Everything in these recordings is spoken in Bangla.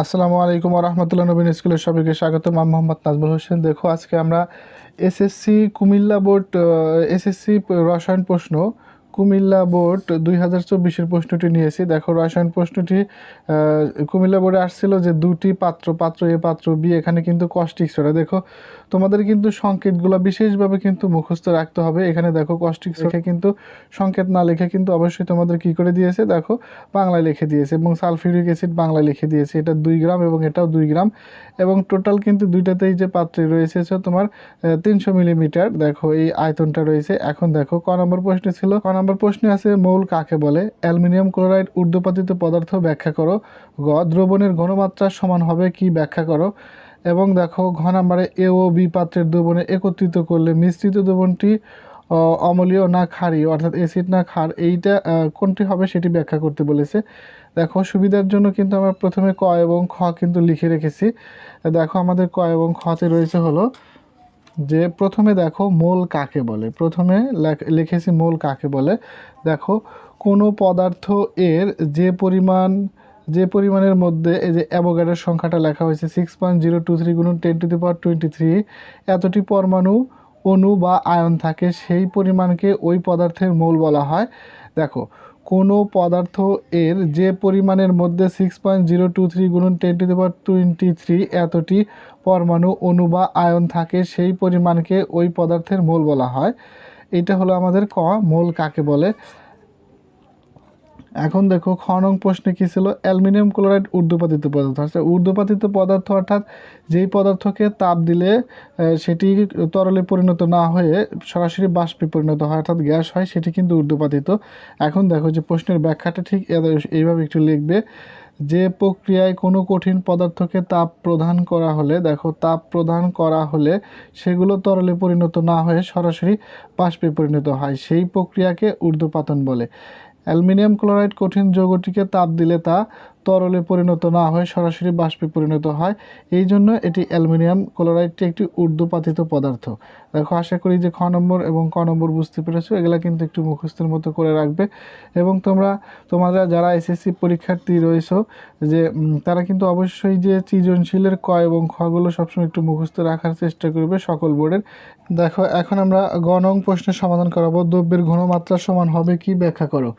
আসসালামু আলাইকুম রহমতুল্লাহ নবীন স্কুলের সবাইকে স্বাগত আমি মোহাম্মদ নাজমুল হোসেন। দেখো, আজকে আমরা এসএসসি কুমিল্লা বোর্ড এসএসসি রসায়ন প্রশ্ন কুমিল্লা বোর্ড দুই হাজার চব্বিশের প্রশ্নটি নিয়েছি। দেখো রসায়ন প্রশ্নটি কুমিল্লা বোর্ডে আসছিল যে দুটি পাত্র পাত্র এ, পাত্র বি, এখানে কিন্তু কস্টিক সোডা দেখো, তোমাদের কিন্তু সংকেতগুলো বিশেষভাবে কিন্তু মুখস্থ রাখতে হবে। এখানে দেখো কস্টিক সোডা কিন্তু সংকেত না লিখে কিন্তু অবশ্যই তোমাদের কি করে দিয়েছে? দেখো, বাংলায় লিখে দিয়েছে এবং সালফিউরিক অ্যাসিড বাংলায় লিখে দিয়েছে। এটা দুই গ্রাম এবং এটাও দুই গ্রাম এবং টোটাল কিন্তু দুইটাতেই যে পাত্রে রয়েছে তোমার তিনশো মিলিমিটার। দেখো, এই আয়তনটা রয়েছে। এখন দেখো, ক নম্বর প্রশ্ন ছিল? ক নম্বর প্রশ্নে আছে, মৌল কাকে বলে? অ্যালুমিনিয়াম ক্লোরাইড ঊর্ধ্বপাতিত পদার্থ ব্যাখ্যা করো। গ, দ্রবণের ঘনমাত্রা সমান হবে কি ব্যাখ্যা করো? এবং দেখো, ঘ নম্বরে এ ও বি পাত্রের দ্রবণে একত্রিত করলে মিশ্রিত দ্রবণটি অমলীয় না ক্ষারীয় অর্থাৎ অ্যাসিড না ক্ষার, এইটা কোনটি হবে সেটি ব্যাখ্যা করতে বলেছে। দেখো, সুবিধার জন্য কিন্তু আমরা প্রথমে ক এবং খ কিন্তু লিখে রেখেছি। দেখো, আমাদের ক এবং খতে রয়েছে হলো যে প্রথমে দেখো মোল কাকে বলে? প্রথমে লেখ- লিখেছি মোল কাকে বলে? দেখো, কোনো পদার্থ এর যে পরিমাণ, যে পরিমাণের মধ্যে এই যে অ্যাভোগাড্রোর সংখ্যাটা লেখা হয়েছে six point zero two three গুণন ten to the power twenty three এতটি পরমাণু অণু বা আয়ন থাকে, সেই পরিমাণকে ওই পদার্থের মোল বলা হয়। দেখো কোনো পদার্থ এর যে পরিমাণের মধ্যে six point zero two three গুণন ten to the power twenty three এতটি পরমাণু অণু বা আয়ন থাকে, সেই পরিমাণকে ওই পদার্থের মোল বলা হয়। এটা হলো আমাদের ক, মোল কাকে বলে? এখন দেখো খ নং প্রশ্নে কী ছিল? অ্যালুমিনিয়াম ক্লোরাইড ঊর্ধ্বপাতিত পদার্থ। আচ্ছা ঊর্ধ্বপাতিত পদার্থ অর্থাৎ যেই পদার্থকে তাপ দিলে সেটি তরলে পরিণত না হয়ে সরাসরি বাষ্পে পরিণত হয়, অর্থাৎ গ্যাস হয়, সেটি কিন্তু ঊর্ধ্বপাতিত। এখন দেখো যে প্রশ্নের ব্যাখ্যাটা ঠিক এইভাবে একটু লিখবে। যে প্রক্রিয়ায় কোনো কঠিন পদার্থকে তাপ প্রদান করা হলে, দেখো তাপ প্রদান করা হলে সেগুলো তরলে পরিণত না হয়ে সরাসরি বাষ্পে পরিণত হয়। সেই প্রক্রিয়াকে ঊর্ধ্বপাতন বলে। অ্যালুমিনিয়াম ক্লোরাইড কঠিন যৌগটিকে তাপ দিলে তা তরলে পরিণত না হয়ে, সরাসরি বাষ্পে পরিণত হয়। এই জন্য এটি অ্যালুমিনিয়াম ক্লোরাইডটি একটি ঊর্ধ্বপাতিত পদার্থ। দেখো, আশা করি যে খ নম্বর এবং ক নম্বর বুঝতে পেরেছ। এগুলা কিন্তু একটু মুখস্থের মতো করে রাখবে। এবং তোমরা তোমরা যারা এসএসসি পরীক্ষার্থী রয়েছো, যে তারা কিন্তু অবশ্যই যে সৃজনশীলের ক এবং খগুলো সবসময় একটু মুখস্থ রাখার চেষ্টা করবে সকল বোর্ডের। দেখো, এখন আমরা গ নং প্রশ্নের সমাধান করাবো। দ্রব্যের ঘনমাত্রা সমান হবে কি? ব্যাখ্যা করো।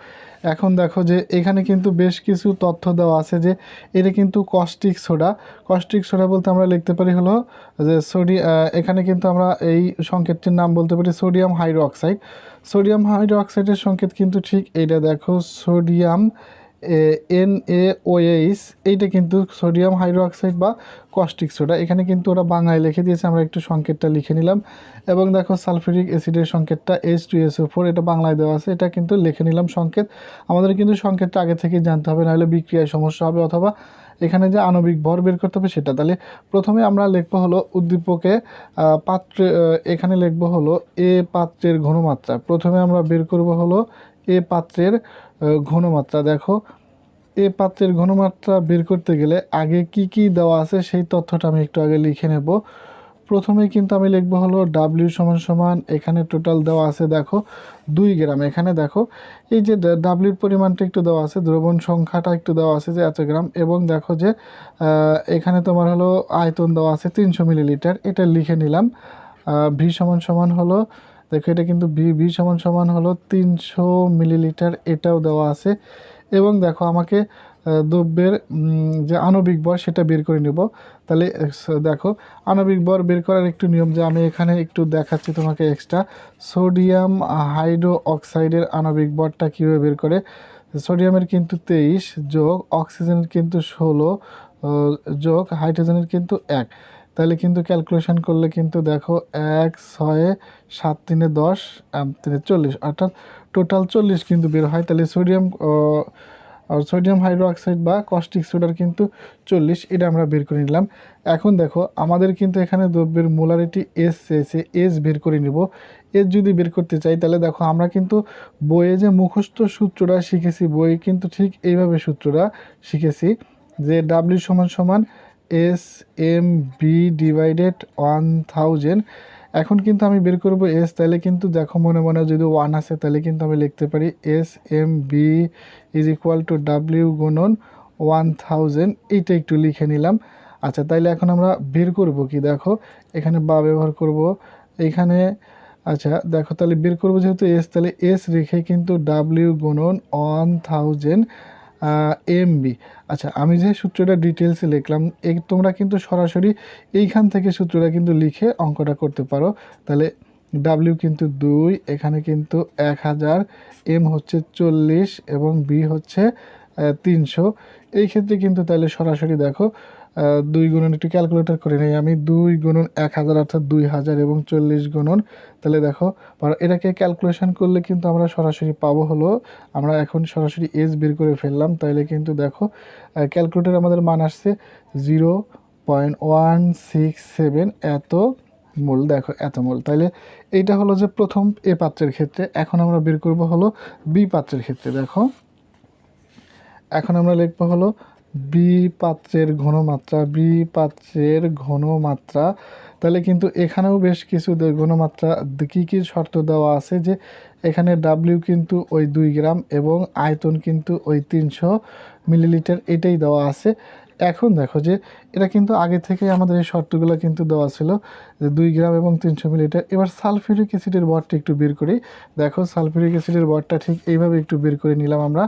এখন দেখো যে এখানে কিন্তু বেশ কিছু তথ্য দেওয়া আছে যে এটা কিন্তু কস্টিক সোডা কস্টিক সোডা বলতে আমরা লিখতে পারি হলো যে সোডি এখানে কিন্তু আমরা এই সংকেতটির নাম বলতে পারি sodium hydro oxide sodium hydro অক্সাইডের সংকেত কিন্তু ঠিক এটা দেখো সোডিয়াম এন, এ ওএইচ এইটা কিন্তু সোডিয়াম হাইড্রো অক্সাইড বা কস্টিক সোডা। এখানে কিন্তু ওরা বাংলায় লিখে দিয়েছে, আমরা একটু সংকেতটা লিখে নিলাম। এবং দেখো, সালফিউরিক অ্যাসিডের সংকেতটা H two S O four এটা বাংলায় দেওয়া আছে, এটা কিন্তু লিখে নিলাম সংকেত। আমাদের কিন্তু সংকেতটা আগে থেকেই জানতে হবে, নাহলে বিক্রিয়ায় সমস্যা হবে, অথবা এখানে যে আণবিক ভর বের করতে হবে সেটা। তাহলে প্রথমে আমরা লিখব হলো উদ্দীপকে পাত্রে এখানে লিখব হলো এ পাত্রের ঘনমাত্রা। প্রথমে আমরা বের করব হলো এ পাত্রের ঘনমাত্রা, দেখো। এ পাত্রের ঘনমাত্রা বের করতে গেলে আগে কি কি দেওয়া আছে সেই তথ্যটা আমি একটু আগে লিখে নেব। প্রথমে কিন্তু আমি লিখব হলো ডাব্লিউ সমান সমান, এখানে টোটাল দেওয়া আছে, দেখো, দুই গ্রাম। এখানে দেখো, এই যে ডাব্লিউর পরিমাণটা একটু দেওয়া আছে, দ্রবণ সংখ্যাটা একটু দেওয়া আছে যে এত গ্রাম, এবং দেখো যে এখানে তোমার হলো আয়তন দেওয়া আছে তিনশো মিলিলিটার, এটা লিখে নিলাম। ভি সমান সমান হলো দেখো, এটা কিন্তু ভি ভি সমান সমান হলো তিনশো মিলিলিটার, এটাও দেওয়া আছে। এবং দেখো, আমাকে দ্রব্যের যে আণবিক ভর, সেটা বের করে নেব। তাহলে দেখো, আণবিক বর বের করার একটু নিয়ম যে আমি এখানে একটু দেখাচ্ছি তোমাকে এক্সট্রা সোডিয়াম হাইড্রো অক্সাইডের আণবিক ভরটা কীভাবে বের করে? সোডিয়ামের কিন্তু তেইশ যোগ অক্সিজেনের কিন্তু ষোলো যোগ হাইড্রোজেনের কিন্তু এক। তাহলে কিন্তু ক্যালকুলেশন করলে কিন্তু দেখো এক, ছয়ে, সাত, তিনে দশ তিনে চল্লিশ। অর্থাৎ টোটাল চল্লিশ কিন্তু বের হয়। তাহলে সোডিয়াম সোডিয়াম হাইড্রো অক্সাইড বা কস্টিক সোডার কিন্তু চল্লিশ, এটা আমরা বের করে নিলাম। এখন দেখো, আমাদের কিন্তু এখানে দ্রব্যের মোলারিটি এস এসে এস বের করে নিব। এস যদি বের করতে চাই, তাহলে দেখো আমরা কিন্তু বইয়ে যে মুখস্থ সূত্রটা শিখেছি বই কিন্তু ঠিক এইভাবে সূত্রটা শিখেছি যে ডাব্লিউ সমান সমান S M B divided one thousand এখন কিন্তু আমি বের করব এস তাহলে কিন্তু দেখো মনে মনে যদি ওয়ান আসে, তাহলে কিন্তু আমি লিখতে পারি S M B is equal to W গুণন ওয়ান থাউজেন্ড এইটা একটু লিখে নিলাম। আচ্ছা তাইলে এখন আমরা বের করব কি? দেখো, এখানে বা ব্যবহার করব। এখানে আচ্ছা দেখো, তাহলে বের করব যেহেতু এস তাহলে এস রেখে কিন্তু ডাব্লিউ গুণন ওয়ান থাউজেন্ড এমবি আচ্ছা আমি যে সূত্রটা ডিটেলসে লিখলাম এই তোমরা কিন্তু সরাসরি এইখান থেকে সূত্রটা কিন্তু লিখে অঙ্কটা করতে পারো। তাহলে ডাব্লিউ কিন্তু দুই, এখানে কিন্তু এক হাজার এম হচ্ছে চল্লিশ এবং বি হচ্ছে তিনশো। এই ক্ষেত্রে কিন্তু তাহলে সরাসরি দেখো দুই গুণন একটু ক্যালকুলেটর করে নিই। আমি দুই গুণন এক হাজার অর্থাৎ দুই হাজার এবং চল্লিশ গুণন, তাহলে দেখো এটাকে ক্যালকুলেশন করলে কিন্তু আমরা সরাসরি পাবো হলো, আমরা এখন সরাসরি এস বের করে ফেললাম তাইলে কিন্তু দেখো ক্যালকুলেটর আমাদের মান আসছে zero point one six seven এত মূল, দেখো, এত মূল। তাইলে এইটা হলো যে প্রথম এ পাত্রের ক্ষেত্রে, এখন আমরা বের করব হলো বি পাত্রের ক্ষেত্রে, দেখো। এখন আমরা লিখব হলো বি পাত্রের ঘনমাত্রা বি পাত্রের ঘনমাত্রা। তাহলে কিন্তু এখানেও বেশ কিছু ঘনমাত্রা কী কী শর্ত দেওয়া আছে যে এখানে ডাব্লিউ কিন্তু ওই দুই গ্রাম এবং আয়তন কিন্তু ওই তিনশো মিলিলিটার এটাই দেওয়া আছে। এখন দেখো যে এটা কিন্তু আগে থেকে আমাদের এই শর্তগুলো কিন্তু দেওয়া ছিল যে দুই গ্রাম এবং তিনশো মিলিলিটার। এবার সালফিউরিক অ্যাসিডের বরটা একটু বের করি। দেখো সালফিউরিক অ্যাসিডের বরটা ঠিক এইভাবে একটু বের করে নিলাম আমরা।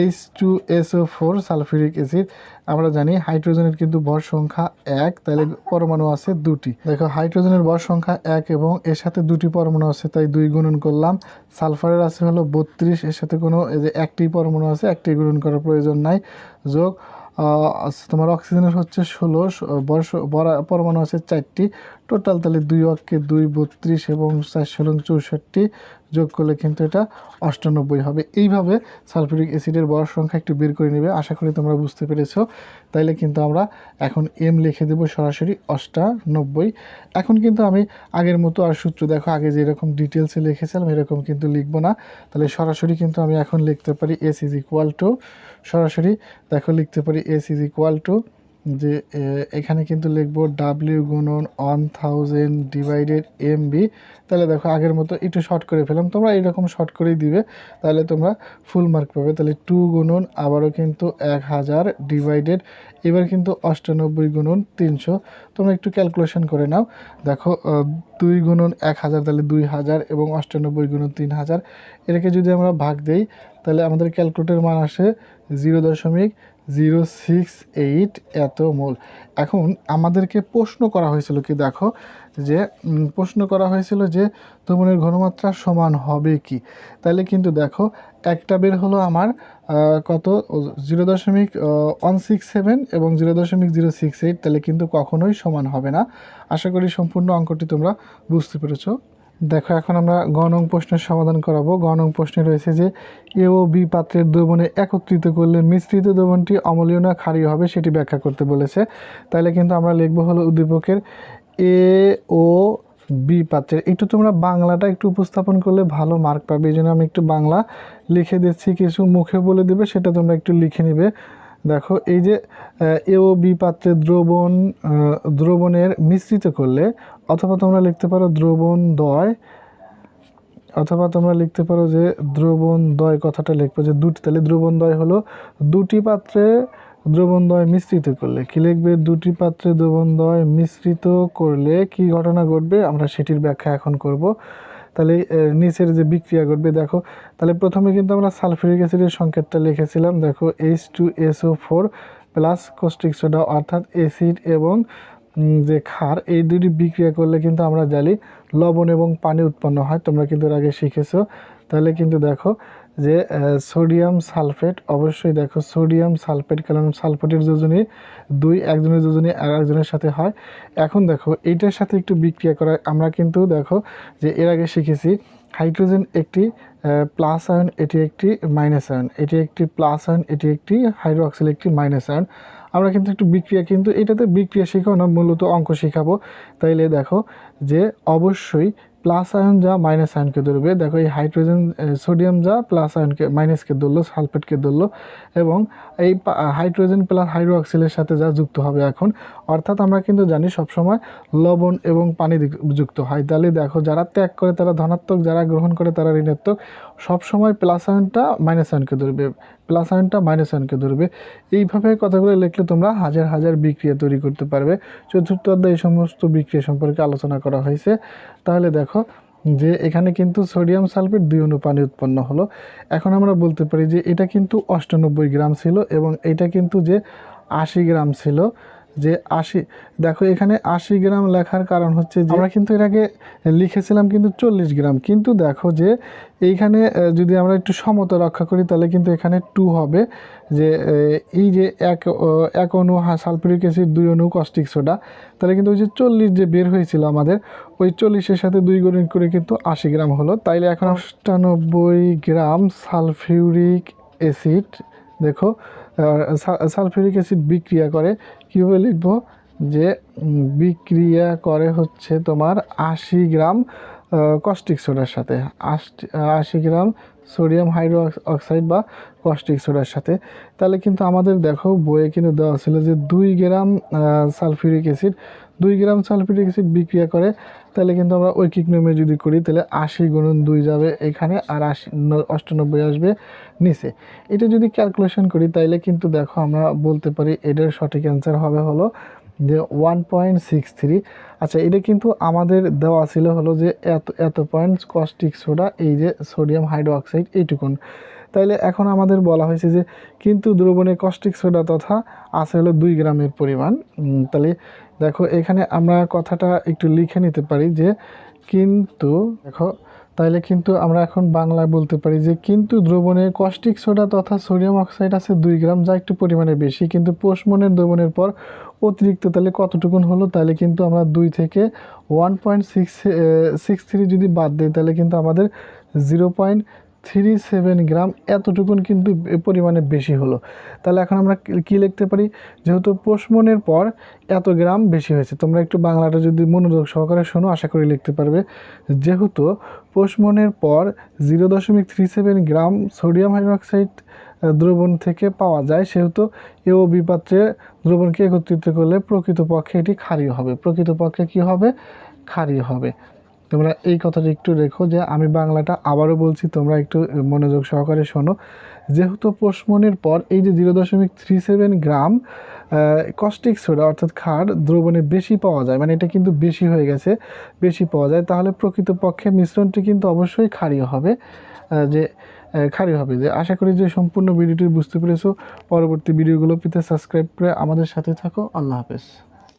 H two S O four sulphuric acid. আমরা জানি হাইড্রোজেনের কিন্তু ভর সংখ্যা এক, তাহলে পরমাণু আছে দুটি। দেখো হাইড্রোজেনের ভর সংখ্যা এক এবং এর সাথে দুটি পরমাণু আছে, তাই দুই গুণন করলাম। সালফারের আছে হলো বত্রিশ, এর সাথে কোনো যে একটি পরমাণু আছে, একটি গুণন করার প্রয়োজন নাই। যোগ তোমার অক্সিজেনের হচ্ছে ষোলো বর্ষ বরা- পরমাণু আছে চারটি। টোটাল তাহলে দুই অক্ষে দুই, বত্রিশ এবং চার চৌষট্টি। যোগ করলে কিন্তু এটা অষ্টানব্বই হবে। এইভাবে সালফিউরিক অ্যাসিডের বড় সংখ্যা একটু বের করে নেবে। আশা করি তোমরা বুঝতে পেরেছ। তাইলে কিন্তু আমরা এখন এম লিখে দেবো সরাসরি অষ্টানব্বই। এখন কিন্তু আমি আগের মতো আর সূত্র দেখো, আগে যেরকম ডিটেলসে লিখেছিলাম, এরকম কিন্তু লিখব না। তাহলে সরাসরি কিন্তু আমি এখন লিখতে পারি এস ইজ ইকুয়াল টু সরাসরি দেখো লিখতে পারি এস ইজ ইকুয়াল টু যে এখানে কিন্তু লিখব ডাব্লিউ গুণন one thousand divided M B তাহলে দেখো, আগের মতো একটু শর্ট করে ফেলাম তোমরা এরকম শর্ট করেই দিবে। তাহলে তোমরা ফুল মার্ক পাবে। তাহলে টু গুণন আবারও কিন্তু এক হাজার ডিভাইডেড এবার কিন্তু অষ্টানব্বই গুণন তিনশো। তোমরা একটু ক্যালকুলেশন করে নাও। দেখো দুই গুণন এক হাজার, তাহলে দুই হাজার এবং অষ্টানব্বই গুণন তিন হাজার। এটাকে যদি আমরা ভাগ দেই, তাহলে আমাদের ক্যালকুলেটর মান আসে জিরো দশমিক জিরো সিক্স এইট এত মোল। এখন আমাদেরকে প্রশ্ন করা হয়েছিল কি দেখো, যে প্রশ্ন করা হয়েছিল যে, দ্রবণের ঘনমাত্রা সমান হবে কি? তাহলে কিন্তু দেখো, একটা বের হলো আমার কত? জিরো দশমিক ওয়ান সিক্স সেভেন এবং জিরো দশমিক জিরো সিক্স এইট তাহলে কিন্তু কখনোই সমান হবে না। আশা করি সম্পূর্ণ অঙ্কটি তোমরা বুঝতে পেরেছ। দেখো, এখন আমরা গণং প্রশ্নের সমাধান করাবো। গণং প্রশ্নে রয়েছে যে, এ ও বি পাত্রের দ্রবণে একত্রিত করলে মিশ্রিত দ্রবণটি অম্লীয় না ক্ষারীয় হবে সেটি ব্যাখ্যা করতে বলেছে। তাহলে কিন্তু আমরা লিখব হলো উদ্দীপকের এ ও বি পাত্রের। একটু তোমরা বাংলাটা একটু উপস্থাপন করলে ভালো মার্ক পাবে। এই জন্য আমি একটু বাংলা লিখে দিচ্ছি, কিছু মুখে বলে দেবে, সেটা তোমরা একটু লিখে নিবে। দেখো, এই যে এ ও বি পাত্রে দ্রবণ দ্রবণের মিশ্রিত করলে, অথবা তোমরা লিখতে পারো দ্রবণ দয়, অথবা তোমরা লিখতে পারো যে দ্রবণ দয় কথাটা লিখব যে দুটি, তাহলে দ্রবণ দয় হলো দুটি পাত্রে দ্রবণ দয় মিশ্রিত করলে। কি লিখবে? দুটি পাত্রে দ্রবণ দয় মিশ্রিত করলে কি ঘটনা ঘটবে? আমরা সেটির ব্যাখ্যা এখন করব। তাহলে নিচের যে বিক্রিয়া ঘটবে, দেখো, তাহলে প্রথমে কিন্তু আমরা সালফিউরিক অ্যাসিডের সংকেতটা লিখেছিলাম, দেখো H two S O four plus caustic soda অর্থাৎ অ্যাসিড এবং যে খার এই দুটি বিক্রিয়া করলে কিন্তু আমরা জানি লবণ এবং পানি উৎপন্ন হয়, তোমরা কিন্তু এর আগে শিখেছো। তাহলে কিন্তু দেখো যে সোডিয়াম সালফেট, অবশ্যই দেখো সোডিয়াম সালফেট, কারণ সালফেটের যোজনী দুই, একজনের যোজনী আর একজনের সাথে হয়। এখন দেখো এইটার সাথে একটু বিক্রিয়া করা, আমরা কিন্তু দেখো যে এর আগে শিখেছি, হাইড্রোজেন একটি প্লাস আয়ন, এটি একটি মাইনাস আয়ন, এটি একটি প্লাস আয়ন, এটি একটি হাইড্রোক্সিল একটি মাইনাস আয়ন। আমরা কিন্তু একটু বিক্রিয়া, কিন্তু এটাতে বিক্রিয়া শেখাও না মূলত অঙ্ক শেখাবো। তাইলে দেখো যে, অবশ্যই প্লাস আয়ন যা, মাইনাস আয়নকে ধরবে। দেখো এই হাইড্রোজেন সোডিয়াম যা, প্লাস আয়নকে, মাইনাসকে ধরলো, সালফেটকে ধরলো এবং এই হাইড্রোজেন প্লাস হাইড্রোক্সিলের সাথে যা যুক্ত হবে এখন, অর্থাৎ আমরা কিন্তু জানি সবসময় লবণ এবং পানি যুক্ত হয়। তাহলে দেখো যারা ত্যাগ করে তারা ধনাত্মক, যারা গ্রহণ করে তারা ঋণাত্মক। সবসময় প্লাস আয়নটা মাইনাস আয়নকে ধরবে প্লাস আয়নটা মাইনাস আয়নকে ধরবে। এইভাবে কথাগুলো লিখলে তোমরা হাজার হাজার বিক্রিয়া তৈরি করতে পারবে। চতুর্থ অধ্যায়ে এই সমস্ত বিক্রিয়া সম্পর্কে আলোচনা করা হয়েছে। তাহলে দেখো যে এখানে কিন্তু সোডিয়াম সালফেট দুই অণু পানি উৎপন্ন হলো। এখন আমরা বলতে পারি যে এটা কিন্তু অষ্টানব্বই গ্রাম ছিল এবং এটা কিন্তু যে আশি গ্রাম ছিল। যে আশি। দেখো এখানে আশি গ্রাম লেখার কারণ হচ্ছে যে আমরা কিন্তু এর আগে লিখেছিলাম কিন্তু চল্লিশ গ্রাম। কিন্তু দেখো যে এইখানে যদি আমরা একটু সমতা রক্ষা করি তাহলে কিন্তু এখানে টু হবে। যে এই যে এক এক অণু সালফিউরিক অ্যাসিড দুই অণু কস্টিক সোডা তাহলে কিন্তু ওই যে চল্লিশ যে বের হয়েছিল আমাদের ওই চল্লিশের সাথে দুই গুণ করে কিন্তু আশি গ্রাম হলো। তাইলে এখন অষ্টানব্বই গ্রাম সালফিউরিক অ্যাসিড দেখো সালফিউরিক অ্যাসিড বিক্রিয়া করে, কীভাবে লিখব? যে বিক্রিয়া করে হচ্ছে তোমার আশি গ্রাম কস্টিক সোডার সাথে। আশি- গ্রাম সোডিয়াম হাইড্রো অক্সাইড বা কস্টিক সোডার সাথে। তাহলে কিন্তু আমাদের দেখো বইয়ে কিন্তু দেওয়া ছিল যে দুই গ্রাম সালফিউরিক অ্যাসিড, দুই গ্রাম সালফিউরিক অ্যাসিড বিক্রিয়া করে, তাহলে কিন্তু আমরা ঐকিক নিয়মে যদি করি, তাহলে আশি গুণন দুই যাবে এখানে আর আশি অষ্টানব্বই আসবে নিচে। এটা যদি ক্যালকুলেশন করি, তাইলে কিন্তু দেখো আমরা বলতে পারি এটার সঠিক অ্যান্সার হবে হলো যে ওয়ান পয়েন্ট সিক্স থ্রি আচ্ছা এটা কিন্তু আমাদের দেওয়া ছিল হলো যে এত এত পয়েন্ট কস্টিক সোডা এই যে সোডিয়াম হাইড্রোক্সাইড এইটুকুন। তাইলে এখন আমাদের বলা হয়েছে যে কিন্তু দ্রবণে কস্টিক সোডা তথা আছে হলো দুই গ্রামের পরিমাণ। তাহলে দেখো, এখানে আমরা কথাটা একটু লিখে নিতে পারি যে কিন্তু, দেখো তাইলে কিন্তু আমরা এখন বাংলায় বলতে পারি যে কিন্তু দ্রবণে কস্টিক সোডা তথা সোডিয়াম অক্সাইড আছে দুই গ্রাম, যা একটু পরিমাণে বেশি। কিন্তু পোষমনের দ্রবণের পর অতিরিক্ত তাহলে কতটুকুন হলো? তাহলে কিন্তু আমরা দুই থেকে one point six six three যদি বাদ দিই তাহলে কিন্তু আমাদের zero point three seven gram এতটুকুন কিন্তু পরিমাণে বেশি হলো। তাহলে এখন আমরা কি- কি লিখতে পারি? যেহেতু পোষমনের পর এত গ্রাম বেশি হয়েছে, তোমরা একটু বাংলাটা যদি মনোযোগ সহকারে শোনো, আশা করি লিখতে পারবে। যেহেতু পোষমনের পর জিরো দশমিক three seven gram sodium hydroxide দ্রবণ থেকে পাওয়া যায়, সেহেতু এও বিপাত্রে দ্রবণকে একত্রিত করলে প্রকৃতপক্ষে এটি ক্ষারীয় হবে। প্রকৃতপক্ষে কি হবে? ক্ষারীয় হবে। তোমরা এই কথাটা একটু রেখো যে আমি বাংলাটা আবারও বলছি, তোমরা একটু মনোযোগ সহকারে শোনো। যেহেতু পোষমনের পর এই যে জিরো দশমিক three seven gram caustic soda অর্থাৎ ক্ষার দ্রবণে বেশি পাওয়া যায় মানে এটা কিন্তু বেশি হয়ে গেছে, বেশি পাওয়া যায়, তাহলে প্রকৃতপক্ষে মিশ্রণটি কিন্তু অবশ্যই ক্ষারীয় হবে যে খারি হবে। যে আশা করি যে সম্পূর্ণ ভিডিওটি বুঝতে পেরেছ। পরবর্তী ভিডিওগুলো পেতে সাবস্ক্রাইব করে আমাদের সাথে থাকো। আল্লাহ হাফেজ।